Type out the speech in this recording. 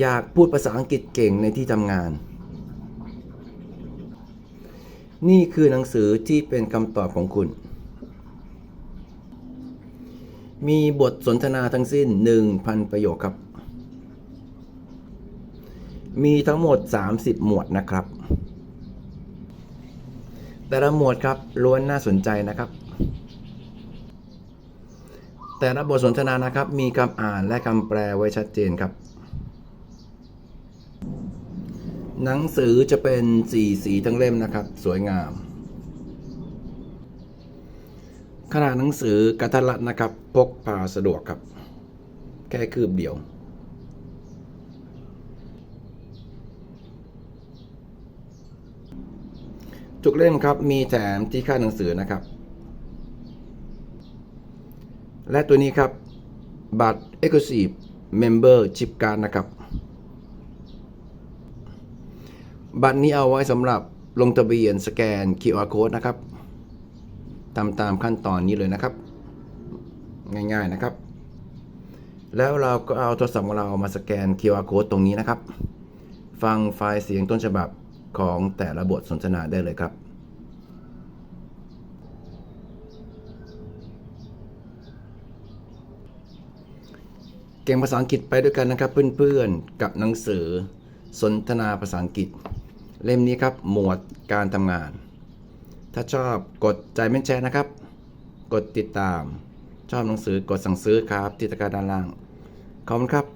อยากพูดภาษาอังกฤษเก่งในที่ทำงาน นี่คือหนังสือที่เป็นคำตอบของคุณ มีบทสนทนาทั้งสิ้น 1,000 ประโยคครับ มีทั้งหมด 30 หมวดนะครับ แต่ละหมวดครับล้วนน่าสนใจนะครับ แต่ละบทสนทนานะครับมีคำอ่านและคำแปลไว้ชัดเจนครับ หนังสือจะเป็นสีสีทั้งเล่มนะครับ สวยงาม ขนาดหนังสือกระทัดรัดนะครับ พกพาสะดวกครับ แค่คืบเดียว ทุกเล่มครับมีแถมที่ค่าหนังสือนะครับ และตัวนี้ครับบัตร Exclusive Member Chip Card นะครับ บัตรนี้เอาไว้สำหรับลงทะเบียนสแกน QR Code นะครับทำตามขั้นตอนนี้เลยนะครับ ง่ายๆนะครับ แล้วเราก็เอาโทรศัพท์ของเรามาสแกน QR Code ตรงนี้นะครับ ฟังไฟล์เสียงต้นฉบับของแต่ละบทสนทนาได้เลยครับเก่งภาษาอังกฤษไปด้วยกันนะครับเพื่อนๆ กับหนังสือสนทนาภาษาอังกฤษ เล่มนี้ครับหมวดการทำงาน ถ้าชอบกดใจไม่แชร์นะครับ กดติดตาม ชอบหนังสือกดสั่งซื้อครับที่ตะกร้าด้านล่างขอบคุณครับ